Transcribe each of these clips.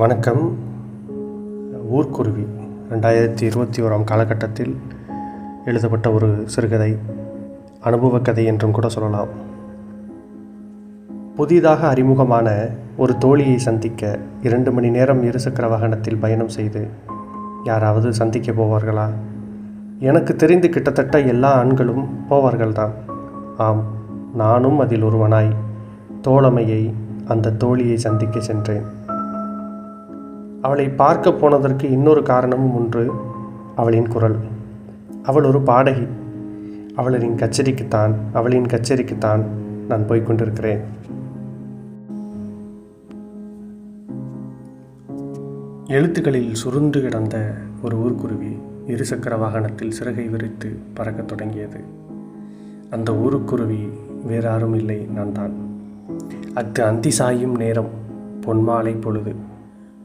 வணக்கம். ஊர்க்குருவி ரெண்டாயிரத்தி இருபத்தி ஓராம் காலகட்டத்தில் எழுதப்பட்ட ஒரு சிறுகதை அனுபவ கதை என்றும் கூட சொல்லலாம். புதிதாக அறிமுகமான ஒரு தோழியை சந்திக்க இரண்டு மணி நேரம் இருசக்கர வாகனத்தில் பயணம் செய்து யாராவது சந்திக்க போவார்களா? எனக்கு தெரிந்து கிட்டத்தட்ட எல்லா ஆண்களும் போவார்கள்தான். ஆம் நானும் அதில் ஒருவனாய் தோழமையை அந்த தோழியை சந்திக்க சென்றேன். அவளை பார்க்க போனதற்கு இன்னொரு காரணமும் ஒன்று அவளின் குரல். அவள் ஒரு பாடகி. அவளின் கச்சேரிக்குத்தான் அவளின் கச்சேரிக்குத்தான் நான் போய்க் கொண்டிருக்கிறேன். எழுத்துக்களில் சுருண்டு கிடந்த ஒரு ஊர்க்குருவி இருசக்கர வாகனத்தில் சிறகை விரித்து பறக்கத் தொடங்கியது. அந்த ஊருக்குருவி வேறாரும் இல்லை நான் தான் அத்து அந்தி சாயும் நேரம் பொன்மாலை பொழுது.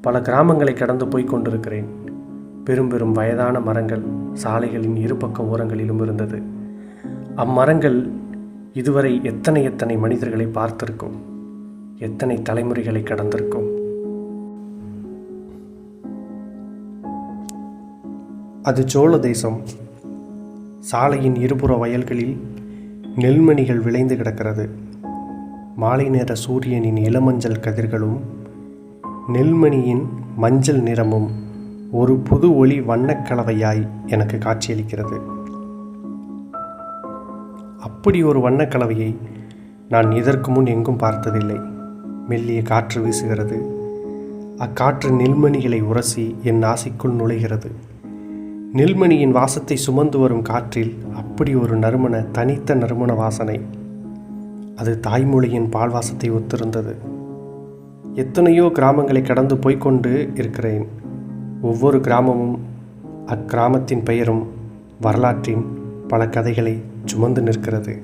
பல கிராமங்களை கடந்து போய்க் கொண்டிருக்கிறேன். பெரும் பெரும் வயதான மரங்கள் சாலைகளின் இருபக்க ஓரங்களிலும் இருந்தது. அம்மரங்கள் இதுவரை எத்தனை எத்தனை மனிதர்களை பார்த்திருக்கும்? எத்தனை தலைமுறைகளை கடந்திருக்கும்? அது சோழ தேசம். சாலையின் இருபுற வயல்களில் நெல்மணிகள் விளைந்து கிடக்கிறது. மாலை நேர சூரியனின் இளமஞ்சள் கதிர்களும் நெல்மணியின் மஞ்சள் நிறமும் ஒரு புது ஒளி வண்ணக்கலவையாய் எனக்கு காட்சியளிக்கிறது. அப்படி ஒரு வண்ணக்கலவையை நான் இதற்கு முன் எங்கும் பார்த்ததில்லை. மெல்லிய காற்று வீசுகிறது. அக்காற்று நெல்மணிகளை உரசி என் நாசிக்குள் நுழைகிறது. நெல்மணியின் வாசத்தை சுமந்து வரும் காற்றில் அப்படி ஒரு நறுமண தனித்த நறுமண வாசனை. அது தாய்மொழியின் பால் வாசத்தை ஒத்திருந்தது. எத்தனையோ கிராமங்களை கடந்து போய்க்கொண்டு இருக்கிறேன். ஒவ்வொரு கிராமமும் அக்கிராமத்தின் பெயரும் வரலாற்றின் பல கதைகளை சுமந்து நிற்கிறது.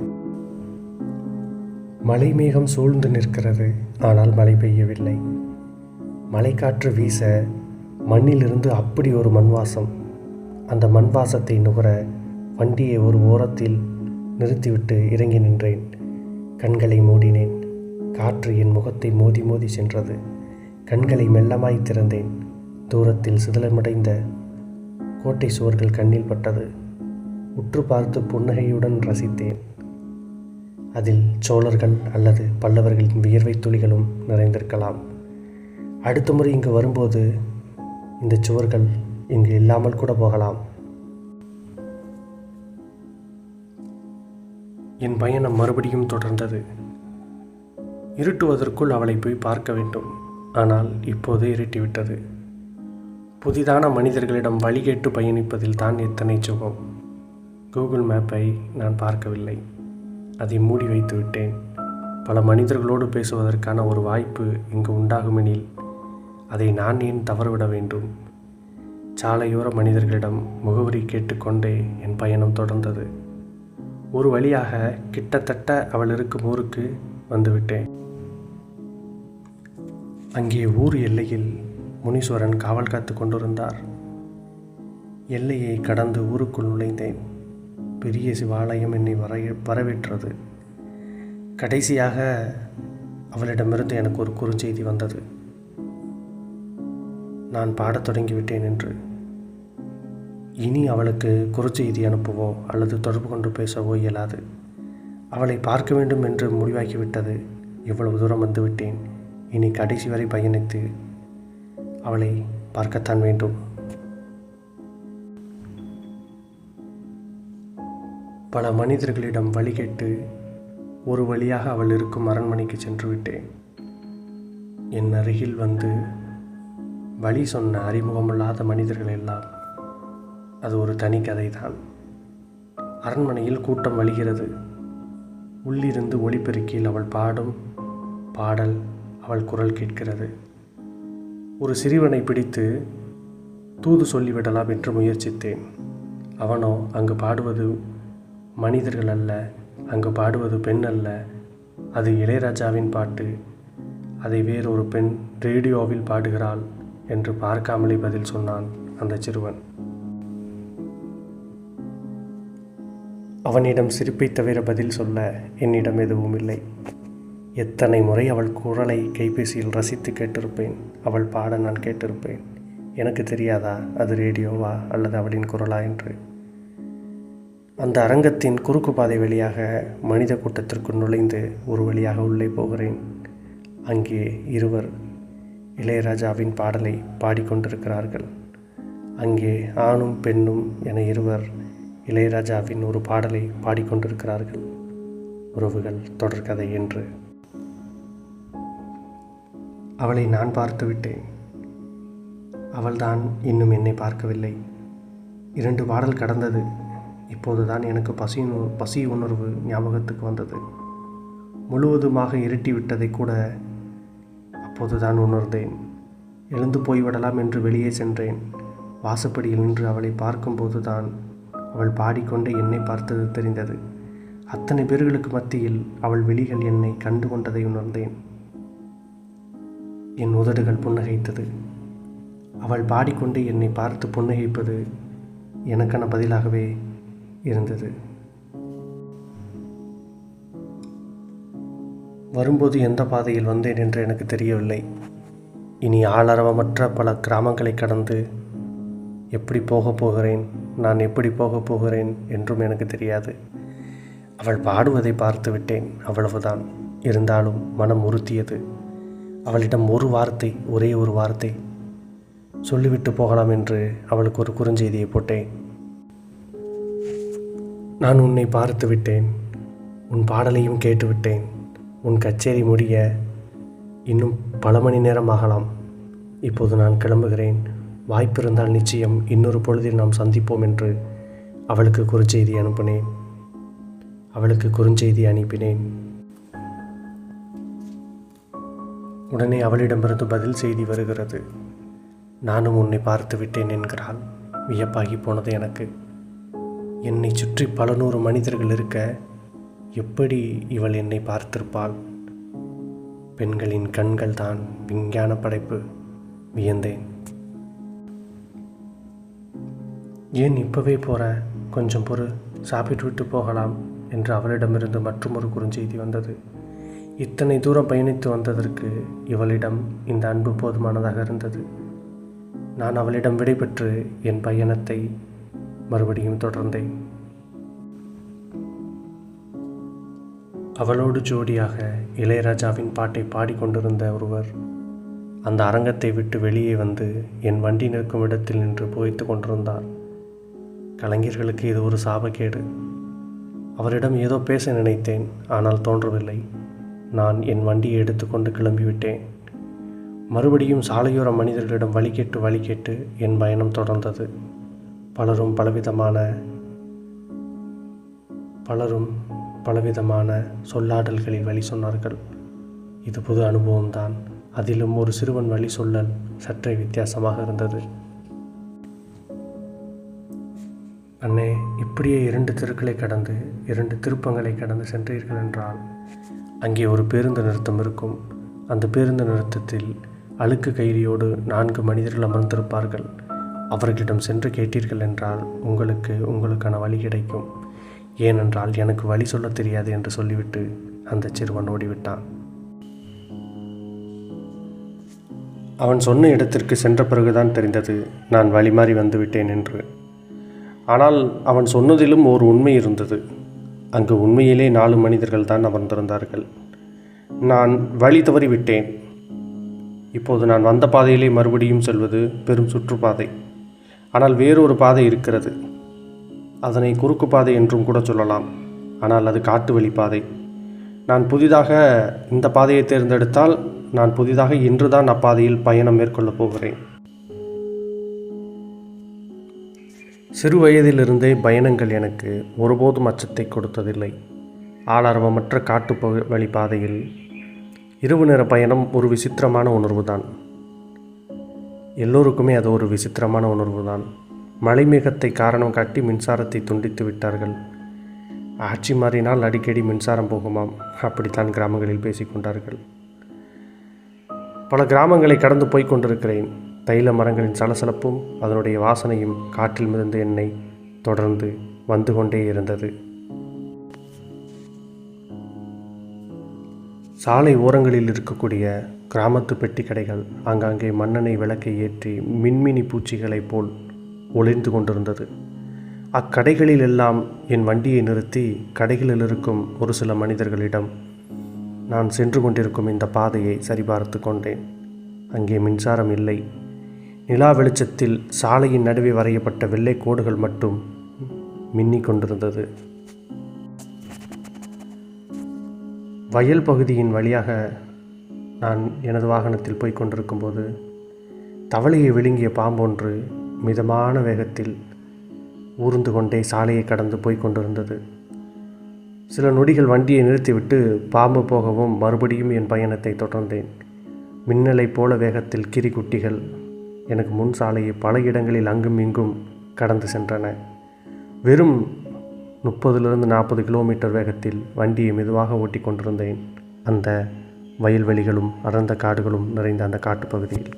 மலை மேகம் சூழ்ந்து நிற்கிறது ஆனால் மழை பெய்யவில்லை. மழைக்காற்று வீச மண்ணிலிருந்து அப்படி ஒரு மண்வாசம். அந்த மண் வாசத்தை நுகர வண்டியை ஒரு ஓரத்தில் நிறுத்திவிட்டு இறங்கி நின்றேன். கண்களை மூடினேன். காற்று என் முகத்தை மோதி மோதி சென்றது. கண்களை மெல்லமாய் திறந்தேன். தூரத்தில் சிதலமடைந்த கோட்டை சுவர்கள் கண்ணில் பட்டது. உற்று பார்த்து புன்னகையுடன் ரசித்தேன். அதில் சோழர்கள் அல்லது பல்லவர்களின் வியர்வை துளிகளும் நிறைந்திருக்கலாம். அடுத்த முறை இங்கு வரும்போது இந்த சுவர்கள் இங்கு இல்லாமல் கூட போகலாம். என் பயணம் மறுபடியும் தொடர்ந்தது. இருட்டுவதற்குள் அவளை போய் பார்க்க வேண்டும். ஆனால் இப்போது இருட்டிவிட்டது. புதிதான மனிதர்களிடம் வழி கேட்டு பயணிப்பதில் தான் எத்தனை சுகம் கூகுள் மேப்பை நான் பார்க்கவில்லை. அதை மூடி வைத்து விட்டேன். பல மனிதர்களோடு பேசுவதற்கான ஒரு வாய்ப்பு இங்கு உண்டாகுமெனில் அதை நான் ஏன் தவறுவிட வேண்டும்? சாலையோர மனிதர்களிடம் முகவரி கேட்டுக்கொண்டே என் பயணம் தொடர்ந்தது. ஒரு வழியாக கிட்டத்தட்ட அவள் இருக்கும் ஊருக்கு வந்துவிட்டேன். அங்கே ஊர் எல்லையில் முனீஸ்வரன் காவல் காத்து கொண்டிருந்தார். எல்லையை கடந்து ஊருக்குள் நுழைந்தேன். பெரிய சிவாலயம் என்னை வர வரவேற்றது. கடைசியாக அவளிடமிருந்து எனக்கு ஒரு குறுஞ்செய்தி வந்தது. நான் பாடத் தொடங்கிவிட்டேன் என்று. இனி அவளுக்கு குறுஞ்செய்தி அனுப்பவோ அல்லது தொடர்பு கொண்டு பேசவோ இயலாது. அவளை பார்க்க வேண்டும் என்று முடிவாக்கிவிட்டது. இவ்வளவு தூரம் வந்துவிட்டேன் இனி கடைசி வரை பயணித்து அவளை பார்க்கத்தான் வேண்டும். பல மனிதர்களிடம் வழி கேட்டு ஒரு வழியாக அவள் இருக்கும் அரண்மனைக்கு சென்று விட்டேன். என் அருகில் வந்து வழி சொன்ன அறிமுகமில்லாத மனிதர்கள் எல்லாம். அது ஒரு தனி கதை தான் அரண்மனையில் கூட்டம் வழிகிறது. உள்ளிருந்து ஒளிப்பெருக்கில் அவள் பாடும் பாடல் அவள் குரல் கேட்கிறது. ஒரு சிறுவனை பிடித்து தூது சொல்லிவிடலாம் என்று முயற்சித்தேன். அவனோ அங்கு பாடுவது மனிதர்கள் அல்ல அங்கு பாடுவது பெண் அல்ல. அது இளையராஜாவின் பாட்டு. அதை வேறொரு பெண் ரேடியோவில் பாடுகிறாள் என்று பார்க்காமலே பதில் சொன்னான் அந்த சிறுவன். அவனிடம் சிரிப்பை தவிர பதில் சொல்ல என்னிடம் எதுவும் இல்லை. எத்தனை முறை அவள் குரலை கைபேசியில் ரசித்து கேட்டிருப்பேன்? அவள் பாட நான் கேட்டிருப்பேன். எனக்கு தெரியாதா? அது ரேடியோவா அல்லது அவளின் குரலா என்று? அந்த அரங்கத்தின் குறுக்கு பாதை வழியாக மனித கூட்டத்திற்குள் நுழைந்து ஒரு வழியாக உள்ளே போகிறேன். அங்கே இருவர் இளையராஜாவின் பாடலை பாடிக்கொண்டிருக்கிறார்கள். அங்கே ஆணும் பெண்ணும் என இருவர் இளையராஜாவின் ஒரு பாடலை பாடிக்கொண்டிருக்கிறார்கள். உறவுகள் தொடர்கதை என்று. அவளை நான் பார்த்து விட்டேன். அவள்தான் இன்னும் என்னை பார்க்கவில்லை. இரண்டு பாடல் கடந்தது. இப்போதுதான் எனக்கு பசி பசி உணர்வு ஞாபகத்துக்கு வந்தது. முழுவதுமாக இருட்டி விட்டதை கூட அப்போதுதான் உணர்ந்தேன். எழுந்து போய்விடலாம் என்று வெளியே சென்றேன். வாசப்படியில் நின்று அவளை பார்க்கும்போது தான் அவள் பாடிக்கொண்டே என்னை பார்த்தது தெரிந்தது. அத்தனை பேர்களுக்கு மத்தியில் அவள் விழிகள் என்னை கண்டு கொண்டதை உணர்ந்தேன். என் உதடுகள் புன்னகைத்தது. அவள் பாடிக்கொண்டு என்னை பார்த்து புன்னகைப்பது எனக்கான பதிலாகவே இருந்தது. வரும்போது எந்த பாதையில் வந்தேன் என்று எனக்கு தெரியவில்லை. இனி ஆளரவமற்ற பல கிராமங்களை கடந்து எப்படி போகப் போகிறேன் நான் எப்படி போகப் போகிறேன் என்றும் எனக்கு தெரியாது. அவள் பாடுவதை பார்த்து விட்டேன் அவ்வளவுதான். இருந்தாலும் மனம் உறுத்தியது. அவளிடம் ஒரு வார்த்தை ஒரே ஒரு வார்த்தை. சொல்லிவிட்டு போகலாம் என்று அவளுக்கு ஒரு குறுஞ்செய்தியை போட்டேன். நான் உன்னை பார்த்து விட்டேன். உன் பாடலையும் கேட்டுவிட்டேன் உன் கச்சேரி முடிய இன்னும் பல மணி நேரம் ஆகலாம். இப்போது நான் கிளம்புகிறேன். வாய்ப்பிருந்தால் நிச்சயம் இன்னொரு பொழுதில் நாம் சந்திப்போம் என்று அவளுக்கு குறுஞ்செய்தி அனுப்பினேன். அவளுக்கு குறுஞ்செய்தி அனுப்பினேன். உடனே அவளிடமிருந்து பதில் செய்தி வருகிறது. நானும் உன்னை பார்த்து விட்டேன் என்கிறாள். வியப்பாகி போனது எனக்கு. என்னை சுற்றி பல நூறு மனிதர்கள் இருக்க எப்படி இவள் என்னை பார்த்திருப்பாள்? பெண்களின் கண்கள் தான் விஞ்ஞான படைப்பு. வியந்தேன். ஏன் இப்போவே போகிற கொஞ்சம் பொறு. சாப்பிட்டு விட்டு போகலாம் என்று அவளிடமிருந்து மற்றொரு குறுஞ்செய்தி வந்தது. இத்தனை தூரம் பயணித்து வந்ததற்கு இவளிடம் இந்த அன்பு போதுமானதாக இருந்தது. நான் அவளிடம் விடைபெற்று என் பயணத்தை மறுபடியும் தொடர்ந்தேன். அவளோடு ஜோடியாக இளையராஜாவின் பாட்டை பாடிக்கொண்டிருந்த ஒருவர் அந்த அரங்கத்தை விட்டு வெளியே வந்து என் வண்டி நிற்கும் இடத்தில் நின்று புகைத்து கொண்டிருந்தார். கலைஞர்களுக்கு இது ஒரு சாபக்கேடு. அவரிடம் ஏதோ பேச நினைத்தேன் ஆனால் தோன்றவில்லை. நான் என் வண்டியை எடுத்துக்கொண்டு கிளம்பிவிட்டேன். மறுபடியும் சாலையோர மனிதர்களிடம் வழி கேட்டு வழி கேட்டு என் பயணம் தொடர்ந்தது. பலரும் பலவிதமான பலரும் பலவிதமான சொல்லாடல்களில் வழி சொன்னார்கள். இது புது அனுபவம்தான். அதிலும் ஒரு சிறுவன் வழி சொல்லல் சற்றே வித்தியாசமாக இருந்தது. அண்ணே இப்படியே இரண்டு தெருக்களை கடந்து இரண்டு திருப்பங்களை கடந்து சென்றீர்கள் என்றால் அங்கே ஒரு பேருந்து நிறுத்தம் இருக்கும். அந்த பேருந்து நிறுத்தத்தில் அழுக்கு கைதியோடு நான்கு மனிதர்கள் அமர்ந்திருப்பார்கள். அவர்களிடம் சென்று கேட்டீர்கள் என்றால் உங்களுக்கு உங்களுக்கான வழி கிடைக்கும். ஏனென்றால் எனக்கு வழி சொல்ல தெரியாது என்று சொல்லிவிட்டு அந்த சிறுவன் ஓடிவிட்டான். அவன் சொன்ன இடத்திற்கு சென்ற பிறகுதான் தெரிந்தது நான் வழிமாறி வந்துவிட்டேன் என்று. ஆனால் அவன் சொன்னதிலும் ஒரு உண்மை இருந்தது. அங்கு உண்மையிலே நாலு மனிதர்கள் தான் அமர்ந்திருந்தார்கள். நான் வழி தவறிவிட்டேன். இப்போது நான் வந்த பாதையிலே மறுபடியும் செல்வது பெரும் சுற்றுப்பாதை. ஆனால் வேறொரு பாதை இருக்கிறது. அதனை குறுக்கு பாதை என்றும் கூட சொல்லலாம். ஆனால் அது காட்டு வழி பாதை. நான் புதிதாக இந்த பாதையை தேர்ந்தெடுத்தால் நான் புதிதாக இன்றுதான் அப்பாதையில் பயணம் மேற்கொள்ளப் போகிறேன். சிறு வயதிலிருந்தே பயணங்கள் எனக்கு ஒருபோதும் அச்சத்தை கொடுத்ததில்லை. ஆளாரவமற்ற காட்டு பகு- வழி பாதையில் இரவு நேர பயணம் ஒரு விசித்திரமான உணர்வு தான் எல்லோருக்குமே அது ஒரு விசித்திரமான உணர்வு தான் மலைமேகத்தை காரணம் காட்டி மின்சாரத்தை துண்டித்து விட்டார்கள். ஆட்சி மாறினால் அடிக்கடி மின்சாரம் போகுமாம் அப்படித்தான் கிராமங்களில் பேசிக்கொண்டார்கள் பல கிராமங்களை கடந்து போய் கொண்டிருக்கிறேன். தைல மரங்களின் சலசலப்பும் அதனுடைய வாசனையும் காற்றில் மிதந்து என்னை தொடர்ந்து வந்து கொண்டே இருந்தது. சாலை ஓரங்களில் இருக்கக்கூடிய கிராமத்து பெட்டி கடைகள் ஆங்காங்கே மண்ணெண்ணெய் விளக்கை ஏற்றி மின்மினி பூச்சிகளைப் போல் ஒளிர்ந்து கொண்டிருந்தது. அக்கடைகளில் எல்லாம் என் வண்டியை நிறுத்தி கடைகளில் இருக்கும் ஒரு சில மனிதர்களிடம் நான் சென்று கொண்டிருக்கும் இந்த பாதையை சரிபார்த்து கொண்டேன். அங்கே மின்சாரம் இல்லை. நிலா வெளிச்சத்தில் சாலையின் நடுவே வரையப்பட்ட வெள்ளை கோடுகள் மட்டும் மின்னிக் கொண்டிருந்தது. வயல் பகுதியின் வழியாக நான் எனது வாகனத்தில் போய்க் கொண்டிருக்கும்போது தவளையை விழுங்கிய பாம்பொன்று மிதமான வேகத்தில் ஊர்ந்து கொண்டே சாலையை கடந்து போய்க் கொண்டிருந்தது. சில நொடிகள் வண்டியை நிறுத்திவிட்டு பாம்பு போகவும் மறுபடியும் என் பயணத்தை தொடர்ந்தேன். மின்னலைப் போல வேகத்தில் கிரிக்குட்டிகள் எனக்கு முன் சாலையை பல இடங்களில் அங்கும் இங்கும் கடந்து சென்றன. வெறும் முப்பதுலேருந்து நாற்பது கிலோமீட்டர் வேகத்தில் வண்டியை மெதுவாக ஓட்டி கொண்டிருந்தேன். அந்த வயல்வெளிகளும் அடர்ந்த காடுகளும் நிறைந்த அந்த காட்டுப்பகுதியில்.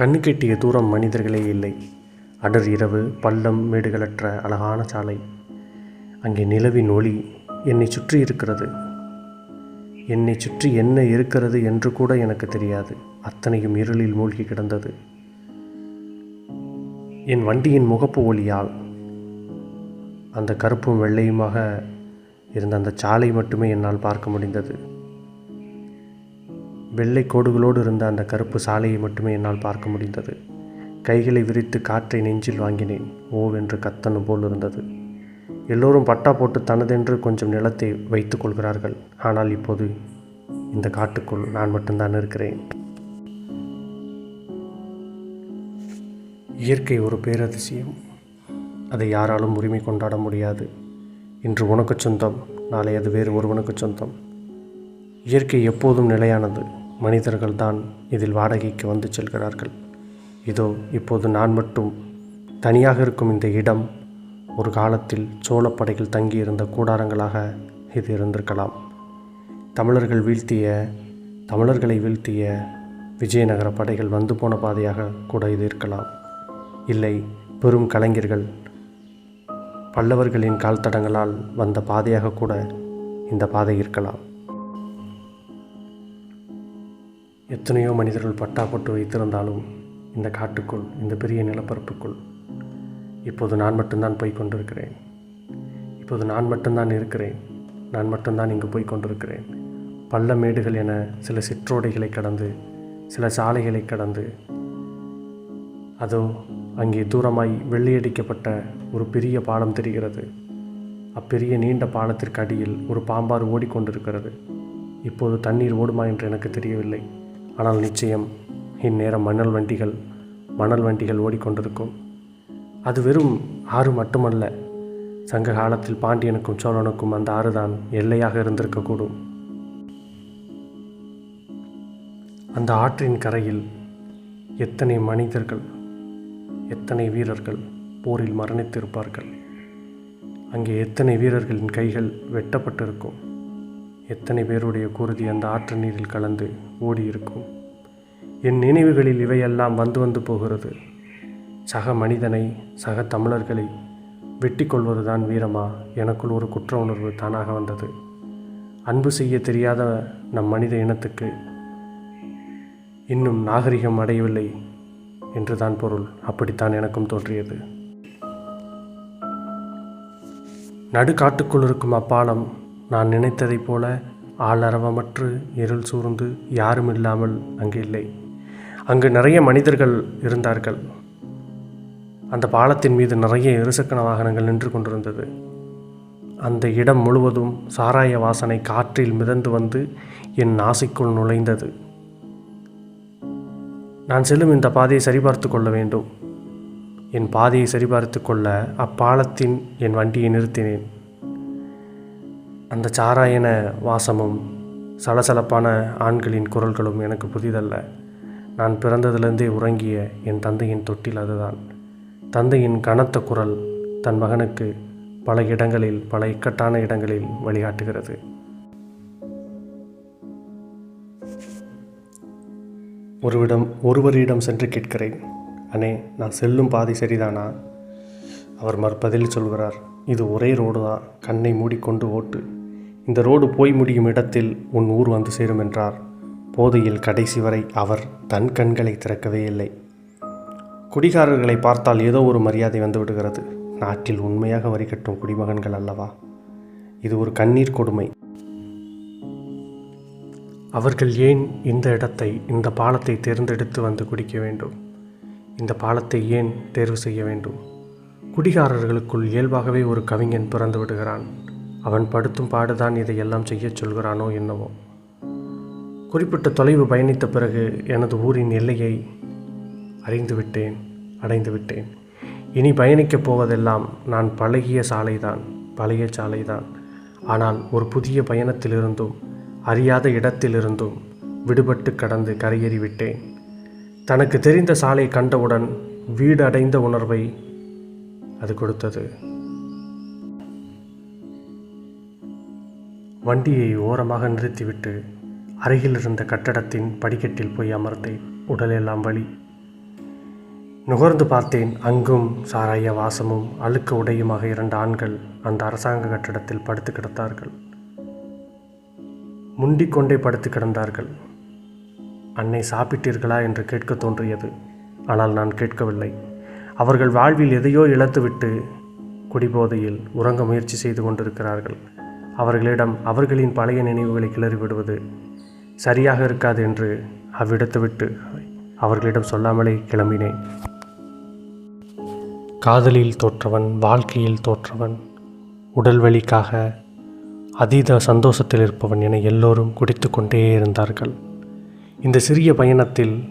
கண்ணு கெட்டிய தூரம் மனிதர்களே இல்லை. அடர் இரவு பள்ளம் மேடுகளற்ற அழகான சாலை. அங்கே நிலவின் ஒளி என்னை சுற்றி இருக்கிறது. என்னை சுற்றி என்ன இருக்கிறது என்று கூட எனக்கு தெரியாது. அத்தனையும் இருளில் மூழ்கி கிடந்தது. என் வண்டியின் முகப்பு ஒளியால் அந்த கருப்பும் வெள்ளையுமாக இருந்த அந்த சாலை மட்டுமே என்னால் பார்க்க முடிந்தது. வெள்ளை கோடுகளோடு இருந்த அந்த கருப்பு சாலையை மட்டுமே என்னால் பார்க்க முடிந்தது. கைகளை விரித்து காற்றை நெஞ்சில் வாங்கினேன். ஓவென்று கத்தனு போல் இருந்தது. எல்லோரும் பட்டா போட்டு தனதென்று கொஞ்சம் நிலத்தை வைத்துக் கொள்கிறார்கள். ஆனால் இப்போது இந்த காட்டுக்குள் நான் மட்டும்தான் இருக்கிறேன். இயற்கை ஒரு பேரதிசயம். அதை யாராலும் உரிமை கொண்டாட முடியாது. இன்று உனக்கு சொந்தம் நாளை அது வேறு ஒருவனுக்கு சொந்தம். இயற்கை எப்போதும் நிலையானது. மனிதர்கள் தான் இதில் வாடகைக்கு வந்து செல்கிறார்கள். இதோ இப்போது நான் மட்டும் தனியாக இருக்கும் இந்த இடம் ஒரு காலத்தில் சோழப்படைகள் தங்கியிருந்த கூடாரங்களாக இது இருந்திருக்கலாம். தமிழர்கள் வீழ்த்திய தமிழர்களை வீழ்த்திய விஜயநகர படைகள் வந்து போன பாதையாக கூட இது இருக்கலாம். இல்லை பெரும் கலைஞர்கள் பல்லவர்களின் கால் தடங்களால் வந்த பாதையாக கூட இந்த பாதை இருக்கலாம். எத்தனையோ மனிதர்கள் பட்டாப்பட்டு வைத்திருந்தாலும் இந்த காட்டுக்குள் இந்த பெரிய நிலப்பரப்புக்குள் இப்போது நான் மட்டும்தான் போய் கொண்டிருக்கிறேன். இப்போது நான் மட்டும்தான் இருக்கிறேன். நான் மட்டும்தான் இங்கு போய் கொண்டிருக்கிறேன். பள்ள மேடுகள் என சில சிற்றோடைகளை கடந்து சில சாலைகளை கடந்து அதோ அங்கே தூரமாய் வெள்ளையடிக்கப்பட்ட ஒரு பெரிய பாலம் தெரிகிறது. அப்பெரிய நீண்ட பாலத்திற்கு அடியில் ஒரு பாம்பாறு ஓடிக்கொண்டிருக்கிறது. இப்போது தண்ணீர் ஓடுமா என்று எனக்கு தெரியவில்லை. ஆனால் நிச்சயம் இந்நேரம் மணல் வண்டிகள் மணல் வண்டிகள் ஓடிக்கொண்டிருக்கும். அது வெறும் ஆறு மட்டுமல்ல. சங்க காலத்தில் பாண்டியனுக்கும் சோழனுக்கும் அந்த ஆறுதான் எல்லையாக இருந்திருக்கக்கூடும். அந்த ஆற்றின் கரையில் எத்தனை மனிதர்கள் எத்தனை வீரர்கள் போரில் மரணித்திருப்பார்கள்? அங்கே எத்தனை வீரர்களின் கைகள் வெட்டப்பட்டிருக்கும்? எத்தனை பேருடைய குருதி அந்த ஆற்று நீரில் கலந்து ஓடியிருக்கும்? என் நினைவுகளில் இவையெல்லாம் வந்து வந்து போகிறது. சக மனிதனை சக தமிழர்களை வெட்டி கொள்வதுதான் வீரமா? எனக்குள் ஒரு குற்ற உணர்வு தானாக வந்தது. அன்பு செய்ய தெரியாத நம் மனித இனத்துக்கு இன்னும் நாகரிகம் அடையவில்லை என்றுதான் பொருள். அப்படித்தான் எனக்கும் தோன்றியது. நடுக்காட்டுக்குள் இருக்கும் அப்பாலம் நான் நினைத்ததைப் போல ஆளரவமற்று இருள் சூழ்ந்து யாரும் இல்லாமல் அங்கு இல்லை. அங்கு நிறைய மனிதர்கள் இருந்தார்கள். அந்த பாலத்தின் மீது நிறைய இருசக்கர வாகனங்கள் நின்று கொண்டிருந்தது. அந்த இடம் முழுவதும் சாராய வாசனை காற்றில் மிதந்து வந்து என் நாசிக்குள் நுழைந்தது. நான் செல்லும் இந்த பாதையை சரிபார்த்து கொள்ள வேண்டும். என் பாதையை சரிபார்த்து கொள்ள அப்பாலத்தின் என் வண்டியை நிறுத்தினேன். அந்த சாராயன வாசமும் சலசலப்பான ஆண்களின் குரல்களும் எனக்கு புதிதல்ல. நான் பிறந்ததிலிருந்தே உறங்கிய என் தந்தையின் தொட்டில் அதுதான். தந்தையின் கனத்த குரல் தன் மகனுக்கு பல இடங்களில் பல இக்கட்டான இடங்களில் வழிகாட்டுகிறது. ஒருவிடம் ஒருவரிடம் சென்று கேட்கிறேன். அண்ணே நான் செல்லும் பாதை சரிதானா? அவர் மறுபதில் சொல்கிறார் இது ஒரே ரோடு தான் கண்ணை மூடிக்கொண்டு ஓட்டு. இந்த ரோடு போய் முடியும் இடத்தில் உன் ஊர் வந்து சேரும் என்றார். போதையில் கடைசி வரை அவர் தன் கண்களை திறக்கவே இல்லை. குடிகாரர்களை பார்த்தால் ஏதோ ஒரு மரியாதை வந்து விடுகிறது. நாட்டில் உண்மையாக வரி கட்டும் குடிமகன்கள் அல்லவா? இது ஒரு கண்ணீர் கொடுமை. அவர்கள் ஏன் இந்த இடத்தை இந்த பாலத்தை தேர்ந்தெடுத்து வந்து குடிக்க வேண்டும்? இந்த பாலத்தை ஏன் தேர்வு செய்ய வேண்டும்? குடிகாரர்களுக்குள் இயல்பாகவே ஒரு கவிஞன் பிறந்து விடுகிறான். அவன் படுத்தும் பாடுதான் இதையெல்லாம் செய்யச் சொல்கிறானோ என்னவோ. குறிப்பிட்ட தொலைவு பயணித்த பிறகு எனது ஊரின் எல்லையை அறிந்துவிட்டேன் அடைந்துவிட்டேன். இனி பயணிக்கப் போவதெல்லாம் நான் பழகிய சாலைதான் பழைய சாலைதான். ஆனால் ஒரு புதிய பயணத்திலிருந்தும் அறியாத இடத்திலிருந்தும் விடுபட்டு கடந்து கரையேறி விட்டேன். தனக்கு தெரிந்த சாலை கண்டவுடன் வீடு அடைந்த உணர்வை அது கொடுத்தது. வண்டியை ஓரமாக நிறுத்திவிட்டு அருகில் இருந்த கட்டடத்தின் படிக்கட்டில் போய் அமர்ந்தேன். உடலெல்லாம் வலி. நுகர்ந்து பார்த்தேன் அங்கும் சாராய வாசமும் அழுக்க உடையுமாக இரண்டு ஆண்கள் அந்த அரசாங்க கட்டடத்தில் படுத்து கிடந்தார்கள் முண்டிக்கொண்டே படுத்து கிடந்தார்கள். அன்னை சாப்பிட்டீர்களா? என்று கேட்க தோன்றியது. ஆனால் நான் கேட்கவில்லை. அவர்கள் வாழ்வில் எதையோ இழத்துவிட்டு குடிபோதையில் உறங்க முயற்சி செய்து கொண்டிருக்கிறார்கள். அவர்களிடம் அவர்களின் பழைய நினைவுகளை கிளறிவிடுவது சரியாக இருக்காது என்று அவ்விடத்து விட்டு அவர்களிடம் சொல்லாமலே கிளம்பினேன். காதலில் தோற்றவன் வாழ்க்கையில் தோற்றவன் உடல் வலிக்காக அதீத சந்தோஷத்தில் இருப்பவன் என எல்லோரும் குடித்து கொண்டே இருந்தார்கள். இந்த சிறிய பயணத்தில்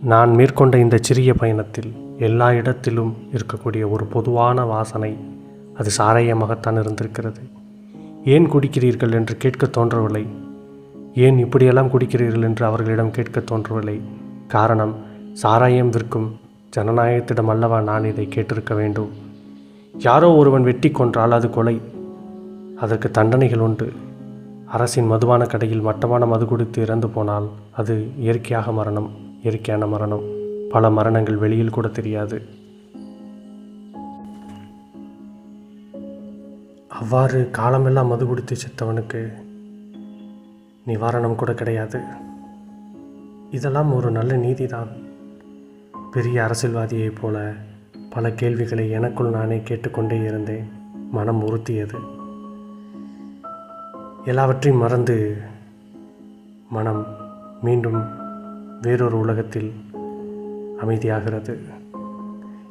நான் மேற்கொண்ட இந்த சிறிய பயணத்தில் எல்லா இடத்திலும் இருக்கக்கூடிய ஒரு பொதுவான வாசனை அது சாராயமாகத்தான் இருந்திருக்கிறது. ஏன் குடிக்கிறீர்கள் என்று கேட்க தோன்றவில்லை. ஏன் இப்படியெல்லாம் குடிக்கிறீர்கள் என்று அவர்களிடம் கேட்க தோன்றவில்லை. காரணம் சாராயம் விற்கும் ஜனநாயகத்திடம் அல்லவா நான் இதை கேட்டிருக்க வேண்டும்? யாரோ ஒருவன் வெட்டி கொன்றால் அது கொலை. அதற்கு தண்டனைகள் உண்டு. அரசின் மதுவான கடையில் மட்டமான மது குடித்து இறந்து போனால் அது இயற்கையாக மரணம் இயற்கையான மரணம். பல மரணங்கள் வெளியில் கூட தெரியாது. அவ்வாறு காலமெல்லாம் மது குடித்து செத்தவனுக்கு நிவாரணம் கூட கிடையாது. இதெல்லாம் ஒரு நல்ல நீதிதான். பெரிய அரசியல்வாதியைப் போல பல கேள்விகளை எனக்குள் நானே கேட்டுக்கொண்டே இருந்தேன். மனம் உறுத்தியது. எல்லாவற்றையும் மறந்து மனம் மீண்டும் வேறொரு உலகத்தில் அமைதியாகிறது.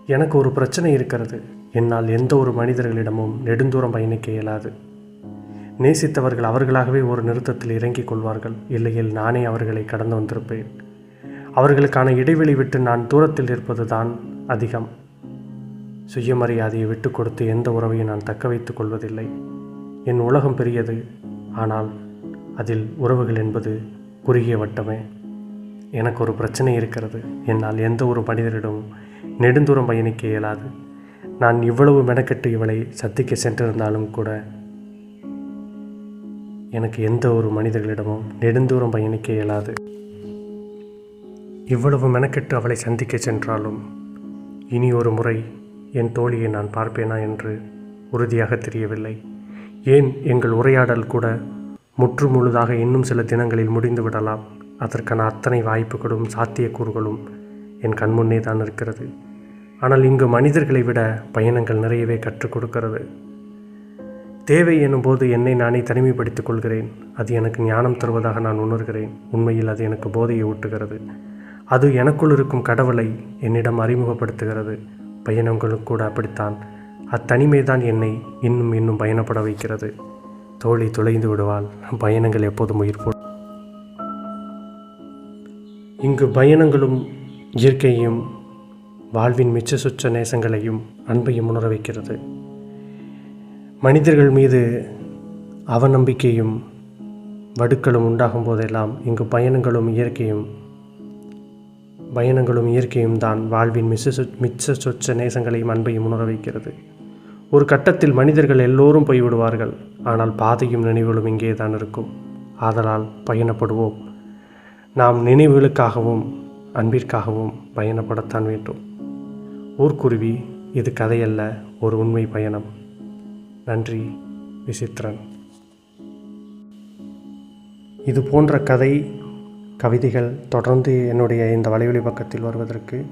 எனக்கு ஒரு பிரச்சனை இருக்கிறது. என்னால் எந்த ஒரு மனிதர்களிடமும் நெடுந்தூரம் பயணிக்க இயலாது. நேசித்தவர்கள் அவர்களாகவே ஒரு நிறுத்தத்தில் இறங்கிக் கொள்வார்கள். இல்லையில் நானே அவர்களை கடந்து வந்திருப்பேன். அவர்களுக்கான இடைவெளி விட்டு நான் தூரத்தில் இருப்பது தான் அதிகம். சுயமரியாதையை விட்டு கொடுத்து எந்த உறவையும் நான் தக்க வைத்துக் கொள்வதில்லை. என் உலகம் பெரியது ஆனால் அதில் உறவுகள் என்பது குறுகிய வட்டமே. எனக்கு ஒரு பிரச்சனை இருக்கிறது. என்னால் எந்த ஒரு மனிதரிடமும் நெடுந்தூரம் பயணிக்க இயலாது. நான் இவ்வளவு மெனக்கெட்டு இவளை சந்திக்க சென்றிருந்தாலும் கூட எனக்கு எந்த ஒரு மனிதர்களிடமும் நெடுந்தூரம் பயணிக்க இயலாது. இவ்வளவு மெனக்கெட்டு அவளை சந்திக்க சென்றாலும் இனி ஒரு முறை என் தோழியை நான் பார்ப்பேனா என்று உறுதியாக தெரியவில்லை. ஏன் எங்கள் உரையாடல் கூட முற்று முழுதாக இன்னும் சில தினங்களில் முடிந்து விடலாம். அதற்கான அத்தனை வாய்ப்புகளும் சாத்தியக்கூறுகளும் என் கண்முன்னே தான் இருக்கிறது. ஆனால் இங்கு மனிதர்களை விட பயணங்கள் நிறையவே கற்றுக் கொடுக்கிறது. தேவை எனும்போது என்னை நானே தனிமைப்படுத்திக் கொள்கிறேன். அது எனக்கு ஞானம் தருவதாக நான் உணர்கிறேன். உண்மையில் அது எனக்கு போதையை ஊட்டுகிறது. அது எனக்குள் இருக்கும் கடவுளை என்னிடம் அறிமுகப்படுத்துகிறது. பயணங்களும் கூட அப்படித்தான். அத்தனிமை தான் என்னை இன்னும் இன்னும் பயணப்பட வைக்கிறது. தோழி துளைந்து விடுவாள். பயணங்கள் எப்போதும் உயிர் போ இங்கு பயணங்களும் இயற்கையும் வாழ்வின் மிச்ச சுற்ற நேசங்களையும் அன்பையும் உணர வைக்கிறது. மனிதர்கள் மீது அவநம்பிக்கையும் வடுக்களும் உண்டாகும் போதெல்லாம் இங்கு பயணங்களும் இயற்கையும் பயணங்களும் இயற்கையும் தான். வாழ்வின் மிச்ச சொ மிச்ச சொச்ச நேசங்களையும் அன்பையும் உணர வைக்கிறது. ஒரு கட்டத்தில் மனிதர்கள் எல்லோரும் போய்விடுவார்கள். ஆனால் பாதையும் நினைவுகளும் இங்கே தான் இருக்கும். ஆதலால் பயணப்படுவோம். நாம் நினைவுகளுக்காகவும் அன்பிற்காகவும் பயணப்படத்தான் வேண்டும். ஊர்க்குருவி இது கதையல்ல ஒரு உண்மை பயணம். நன்றி விசித்திரன். இது போன்ற கதை கவிதைகள் தொடர்ந்து என்னுடைய இந்த வலைவலி பக்கத்தில் வருவதற்கு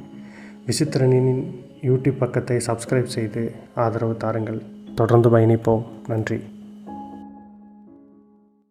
விசித்திரனின் யூடியூப் பக்கத்தை சப்ஸ்கிரைப் செய்து ஆதரவு தாருங்கள். தொடர்ந்து பயணிப்போம். நன்றி.